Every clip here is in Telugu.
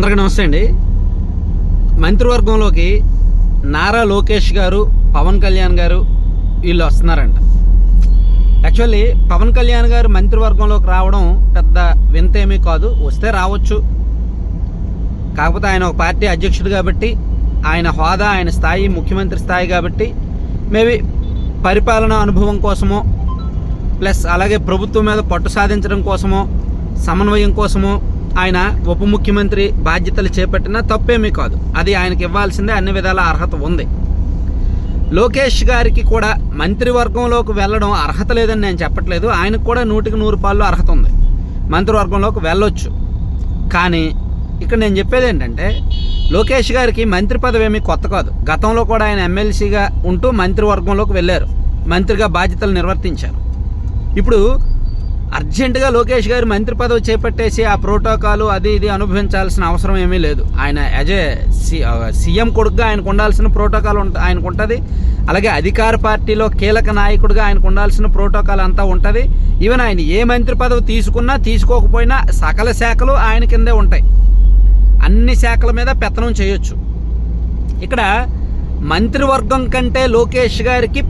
అందరికీ నమస్తే అండి. మంత్రివర్గంలోకి నారా లోకేష్ గారు పవన్ కళ్యాణ్ గారు వీళ్ళు వస్తున్నారంట. యాక్చువల్లీ పవన్ కళ్యాణ్ గారు మంత్రివర్గంలోకి రావడం పెద్ద వింత ఏమీ కాదు. వస్తే రావచ్చు. కాకపోతే ఆయన ఒక పార్టీ అధ్యక్షుడు కాబట్టి ఆయన హోదా ఆయన స్థాయి ముఖ్యమంత్రి స్థాయి కాబట్టి మేబీ పరిపాలన అనుభవం కోసమో ప్లస్ అలాగే ప్రభుత్వం మీద పట్టు సాధించడం కోసమో సమన్వయం కోసమో ఆయన ఉప ముఖ్యమంత్రి బాధ్యతలు చేపట్టినా తప్పేమీ కాదు. అది ఆయనకి ఇవ్వాల్సిందే అన్ని విధాల అర్హత ఉంది. లోకేష్ గారికి కూడా మంత్రివర్గంలోకి వెళ్ళడం అర్హత లేదని నేను చెప్పట్లేదు. ఆయనకు కూడా నూటికి నూరు పాళ్ళు అర్హత ఉంది. మంత్రివర్గంలోకి వెళ్ళొచ్చు. కానీ ఇక్కడ నేను చెప్పేది ఏంటంటే లోకేష్ గారికి మంత్రి పదవి ఏమీ కొత్త కాదు. గతంలో కూడా ఆయన ఎమ్మెల్సీగా ఉంటూ మంత్రివర్గంలోకి వెళ్ళారు. మంత్రిగా బాధ్యతలు నిర్వర్తించారు. ఇప్పుడు అర్జెంటుగా లోకేష్ గారు మంత్రి పదవి చేపట్టేసి ఆ ప్రోటోకాలు అది ఇది అనుభవించాల్సిన అవసరం ఏమీ లేదు. ఆయన యాజ్ ఏ సీఎం కొడుకుగా ఆయనకు ఉండాల్సిన ప్రోటోకాల్ ఉంట ఆయనకు ఉంటుంది. అలాగే అధికార పార్టీలో కీలక నాయకుడిగా ఆయనకు ఉండాల్సిన ప్రోటోకాల్ అంతా ఉంటుంది. ఈవెన్ ఆయన ఏ మంత్రి పదవి తీసుకున్నా తీసుకోకపోయినా సకల శాఖలు ఆయన కిందే ఉంటాయి. అన్ని శాఖల మీద పెత్తనం చేయొచ్చు. ఇక్కడ మంత్రివర్గం కంటే లోకేష్ గారికి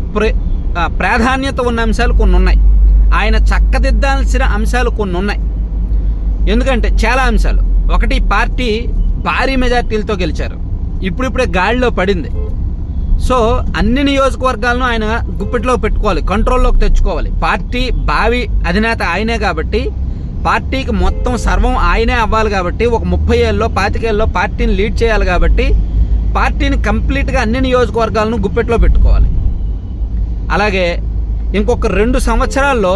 ప్రాధాన్యత ఉన్న అంశాలు కొన్ని ఉన్నాయి ఆయన చక్కదిద్దాల్సిన అంశాలు కొన్ని ఉన్నాయి ఎందుకంటే చాలా అంశాలు. ఒకటి పార్టీ భారీ మెజార్టీలతో గెలిచారు. ఇప్పుడిప్పుడే గాడిలో పడింది. సో అన్ని నియోజకవర్గాలను ఆయన గుప్పిట్లో పెట్టుకోవాలి కంట్రోల్లోకి తెచ్చుకోవాలి. పార్టీ భావి అధినేత ఆయనే కాబట్టి పార్టీకి మొత్తం సర్వం ఆయనే అవ్వాలి కాబట్టి ఒక ముప్పై ఏళ్ళలో పాతికేళ్ళలో పార్టీని లీడ్ చేయాలి కాబట్టి పార్టీని కంప్లీట్గా అన్ని నియోజకవర్గాలను గుప్పెట్లో పెట్టుకోవాలి. అలాగే ఇంకొక రెండు సంవత్సరాల్లో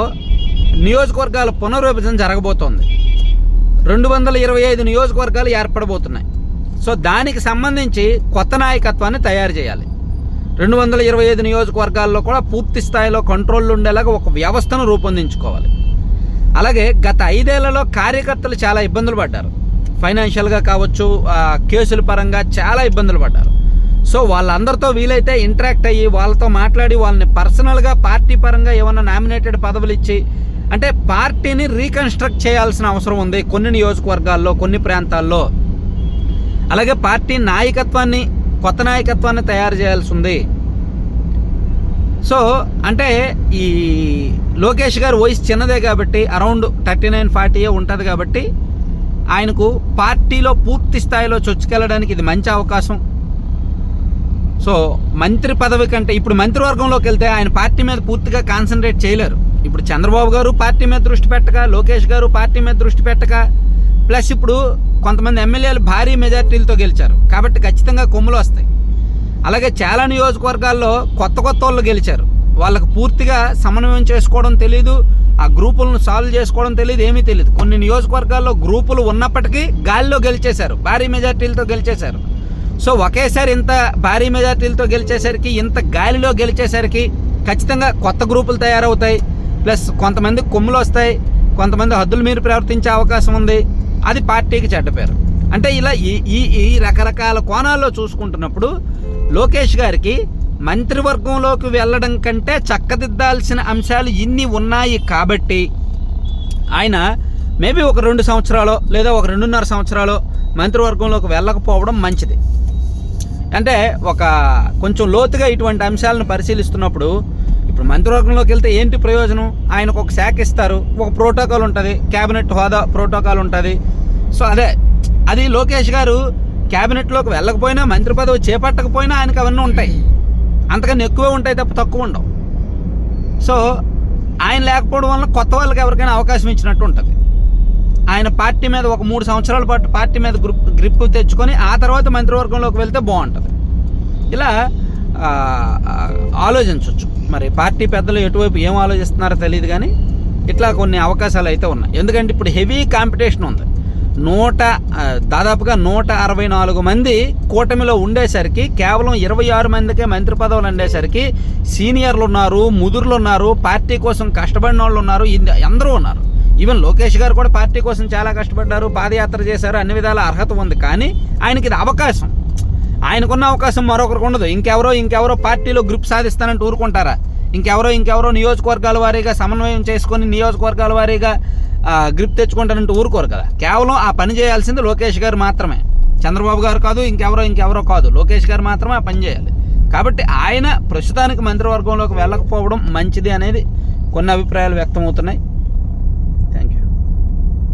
నియోజకవర్గాల పునర్విభజన జరగబోతోంది. రెండు వందల ఇరవై ఐదు నియోజకవర్గాలు ఏర్పడబోతున్నాయి. సో దానికి సంబంధించి కొత్త నాయకత్వాన్ని తయారు చేయాలి. రెండు వందల ఇరవై ఐదు నియోజకవర్గాల్లో కూడా పూర్తి స్థాయిలో కంట్రోల్ ఉండేలాగా ఒక వ్యవస్థను రూపొందించుకోవాలి. అలాగే గత ఐదేళ్ళలో కార్యకర్తలు చాలా ఇబ్బందులు పడ్డారు. ఫైనాన్షియల్గా కావచ్చు కేసుల పరంగా చాలా ఇబ్బందులు పడ్డారు. సో వాళ్ళందరితో వీలైతే ఇంటరాక్ట్ అయ్యి వాళ్ళతో మాట్లాడి వాళ్ళని పర్సనల్గా పార్టీ పరంగా ఏమైనా నామినేటెడ్ పదవులు ఇచ్చి అంటే పార్టీని రీకన్స్ట్రక్ట్ చేయాల్సిన అవసరం ఉంది కొన్ని నియోజకవర్గాల్లో కొన్ని ప్రాంతాల్లో. అలాగే పార్టీ నాయకత్వాన్ని కొత్త నాయకత్వాన్ని తయారు చేయాల్సి ఉంది. సో అంటే ఈ లోకేష్ గారు వయసు చిన్నదే కాబట్టి అరౌండ్ థర్టీ నైన్ ఫార్టీ ఉంటుంది కాబట్టి ఆయనకు పార్టీలో పూర్తి స్థాయిలో చొచ్చుకెళ్ళడానికి ఇది మంచి అవకాశం. సో మంత్రి పదవి కంటే ఇప్పుడు మంత్రివర్గంలోకి వెళ్తే ఆయన పార్టీ మీద పూర్తిగా కాన్సన్ట్రేట్ చేయలేరు. ఇప్పుడు చంద్రబాబు గారు పార్టీ మీద దృష్టి పెట్టక లోకేష్ గారు పార్టీ మీద దృష్టి పెట్టక ప్లస్ ఇప్పుడు కొంతమంది ఎమ్మెల్యేలు భారీ మెజార్టీలతో గెలిచారు. కాబట్టి ఖచ్చితంగా కొమ్ములు వస్తాయి. అలాగే చాలా నియోజకవర్గాల్లో కొత్త కొత్త వాళ్ళు గెలిచారు. వాళ్ళకు పూర్తిగా సమన్వయం చేసుకోవడం తెలియదు ఆ గ్రూపులను సాల్వ్ చేసుకోవడం తెలియదు ఏమీ తెలియదు కొన్ని నియోజకవర్గాల్లో గ్రూపులు ఉన్నప్పటికీ గాలిలో గెలిచేశారు భారీ మెజార్టీలతో గెలిచేశారు. సో ఒకేసారి ఇంత భారీ మెజార్టీలతో గెలిచేసరికి ఇంత గాలిలో గెలిచేసరికి ఖచ్చితంగా కొత్త గ్రూపులు తయారవుతాయి. ప్లస్ కొంతమంది కొమ్ములు వస్తాయి. కొంతమంది హద్దులు మీరు ప్రవర్తించే అవకాశం ఉంది. అది పార్టీకి చెడ్డ పేరు. అంటే ఇలా ఈ ఈ ఈ రకరకాల కోణాల్లో చూసుకుంటున్నప్పుడు లోకేష్ గారికి మంత్రివర్గంలోకి వెళ్ళడం కంటే చక్కదిద్దాల్సిన అంశాలు ఇన్ని ఉన్నాయి కాబట్టి ఆయన మేబీ ఒక రెండు సంవత్సరాలు లేదా ఒక రెండున్నర సంవత్సరాలు మంత్రివర్గంలోకి వెళ్ళకపోవడం మంచిది. అంటే ఒక కొంచెం లోతుగా ఇటువంటి అంశాలను పరిశీలిస్తున్నప్పుడు ఇప్పుడు మంత్రివర్గంలోకి వెళ్తే ఏంటి ప్రయోజనం? ఆయనకు ఒక శాఖ ఇస్తారు ఒక ప్రోటోకాల్ ఉంటుంది క్యాబినెట్ హోదా ప్రోటోకాల్ ఉంటుంది. సో అదే అది లోకేష్ గారు క్యాబినెట్లోకి వెళ్ళకపోయినా మంత్రి పదవి చేపట్టకపోయినా ఆయనకు అవన్నీ ఉంటాయి. అంతకన్నా ఎక్కువే ఉంటాయి తప్ప తక్కువ ఉండవు. సో ఆయన లేకపోవడం వల్ల కొత్త వాళ్ళకి ఎవరికైనా అవకాశం ఇచ్చినట్టు ఉంటుంది. ఆయన పార్టీ మీద ఒక మూడు సంవత్సరాల పాటు పార్టీ మీద గ్రిప్ గ్రిప్ తెచ్చుకొని ఆ తర్వాత మంత్రివర్గంలోకి వెళ్తే బాగుంటుంది. ఇలా ఆలోచించవచ్చు మరి పార్టీ పెద్దలు ఎటువైపు ఏం ఆలోచిస్తున్నారో తెలియదు కానీ ఇట్లా కొన్ని అవకాశాలు అయితే ఉన్నాయి. ఎందుకంటే ఇప్పుడు హెవీ కాంపిటీషన్ ఉంది. నూట దాదాపుగా నూట అరవై నాలుగు మంది కూటమిలో ఉండేసరికి కేవలం ఇరవై ఆరు మందికే మంత్రి పదవులు ఉండేసరికి సీనియర్లు ఉన్నారు ముదురులు ఉన్నారు పార్టీ కోసం కష్టపడిన వాళ్ళు ఉన్నారు అందరూ ఉన్నారు. ఈవెన్ లోకేష్ గారు కూడా పార్టీ కోసం చాలా కష్టపడ్డారు పాదయాత్ర చేశారు అన్ని విధాల అర్హత ఉంది. కానీ ఆయనకి ఇది అవకాశం. ఆయనకున్న అవకాశం మరొకరికి ఉండదు. ఇంకెవరో ఇంకెవరో పార్టీలో గ్రూప్ సాధిస్తానంటూ ఊరుకుంటారా? ఇంకెవరో ఇంకెవరో నియోజకవర్గాల వారీగా సమన్వయం చేసుకొని నియోజకవర్గాల వారీగా గ్రిప్ తెచ్చుకుంటానంటూ ఊరుకోరు కదా. కేవలం ఆ పని చేయాల్సింది లోకేష్ గారు మాత్రమే. చంద్రబాబు గారు కాదు ఇంకెవరో ఇంకెవరో కాదు. లోకేష్ గారు మాత్రమే ఆ పని చేయాలి. కాబట్టి ఆయన ప్రస్తుతానికి మంత్రివర్గంలోకి వెళ్ళకపోవడం మంచిది అనేది కొన్ని అభిప్రాయాలు వ్యక్తమవుతున్నాయి.